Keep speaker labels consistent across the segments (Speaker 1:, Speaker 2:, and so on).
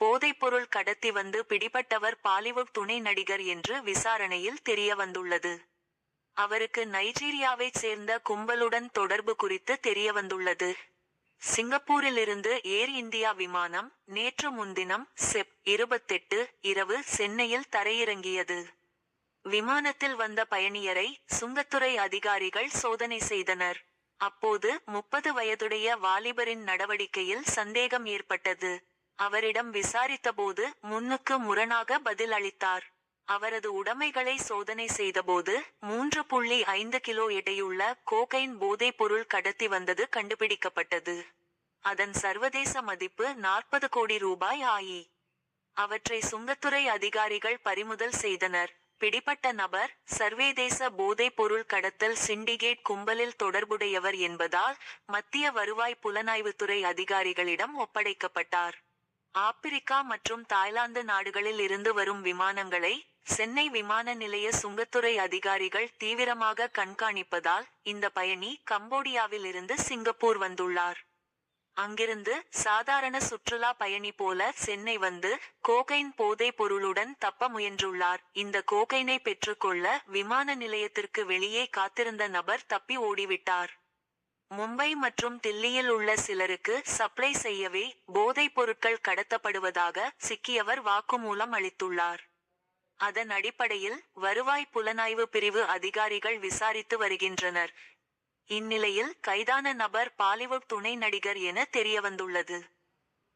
Speaker 1: போதைப்பொருள் கடத்தி வந்து பிடிபட்டவர் பாலிவுட் துணை நடிகர் என்று விசாரணையில் தெரிய வந்துள்ளது அவருக்கு நைஜீரியாவைச் சேர்ந்த கும்பலுடன் தொடர்பு குறித்து தெரிய வந்துள்ளது சிங்கப்பூரிலிருந்து ஏர் இந்தியா விமானம் நேற்று முன்தினம் செப் இருபத்தெட்டு இரவு சென்னையில் தரையிறங்கியது. விமானத்தில் வந்த பயணியரை சுங்கத்துறை அதிகாரிகள் சோதனை செய்தனர். அப்போது முப்பது வயதுடைய வாலிபரின் நடவடிக்கையில் சந்தேகம் ஏற்பட்டது. அவரிடம் விசாரித்தபோது முன்னுக்கு முரணாக பதில் அளித்தார் அவரது உடைமைகளை சோதனை செய்தபோது மூன்று புள்ளி ஐந்து கிலோ எடையுள்ள கோகைன் போதைப் பொருள் கடத்தி வந்தது கண்டுபிடிக்கப்பட்டது. அதன் சர்வதேச மதிப்பு நாற்பது கோடி ரூபாய் ஆயி. அவற்றை சுங்கத்துறை அதிகாரிகள் பறிமுதல் செய்தனர். பிடிபட்ட நபர் சர்வேதேச போதைப் பொருள் கடத்தல் சிண்டிகேட் கும்பலில் தொடர்புடையவர் என்பதால் மத்திய வருவாய் புலனாய்வுத்துறை அதிகாரிகளிடம் ஒப்படைக்கப்பட்டார். ஆப்பிரிக்கா மற்றும் தாய்லாந்து நாடுகளில் இருந்து வரும் விமானங்களை சென்னை விமான நிலைய சுங்கத்துறை அதிகாரிகள் தீவிரமாக கண்காணிப்பதால் இந்த பயணி கம்போடியாவில் இருந்து சிங்கப்பூர் வந்துள்ளார். அங்கிருந்து சாதாரண சுற்றுலா பயணி போல சென்னை வந்து கோகைன் போதை பொருளுடன் தப்ப முயன்றுள்ளார். இந்த கோகைனை பெற்றுக்கொள்ள விமான நிலையத்திற்கு வெளியே காத்திருந்த நபர் தப்பி ஓடிவிட்டார். மும்பை மற்றும் தில்லியில் உள்ள சிலருக்கு சப்ளை செய்யவே போதைப் பொருட்கள் கடத்தப்படுவதாக சிக்கியவர் வாக்குமூலம் அளித்துள்ளார். அதன் அடிப்படையில் வருவாய் புலனாய்வு பிரிவு அதிகாரிகள் விசாரித்து வருகின்றனர். இந்நிலையில் கைதான நபர் பாலிவுட் துணை நடிகர் என தெரியவந்துள்ளது.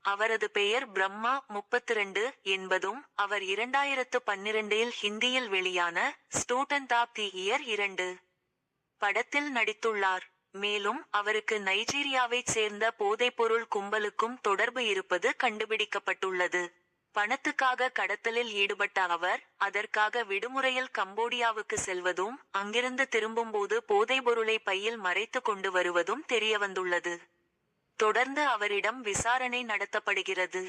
Speaker 1: அவரது பெயர் பிரம்மா முப்பத்திரண்டு என்பதும் அவர் இரண்டாயிரத்து பன்னிரண்டில் ஹிந்தியில் வெளியான ஸ்டூடெண்ட் ஆப் தி இயர் இரண்டு படத்தில் நடித்துள்ளார். மேலும் அவருக்கு நைஜீரியாவைச் சேர்ந்த போதைப்பொருள் கும்பலுக்கும் தொடர்பு இருப்பது கண்டுபிடிக்கப்பட்டுள்ளது. பணத்துக்காக கடத்தலில் ஈடுபட்ட அவர் அதற்காக விடுமுறையில் கம்போடியாவுக்கு செல்வதும் அங்கிருந்து திரும்பும்போது போதைப்பொருளை பையில் மறைத்து கொண்டு வருவதும் தெரியவந்துள்ளது. தொடர்ந்து அவரிடம் விசாரணை நடத்தப்படுகிறது.